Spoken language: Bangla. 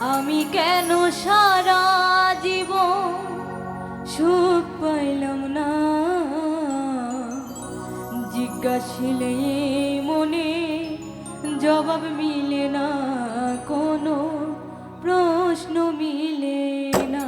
আমি কেন সারা জীবন সুখ পাইলাম না? জিজ্ঞাসিলে মনে জবাব মিলে না, কোনো প্রশ্ন মিলে না।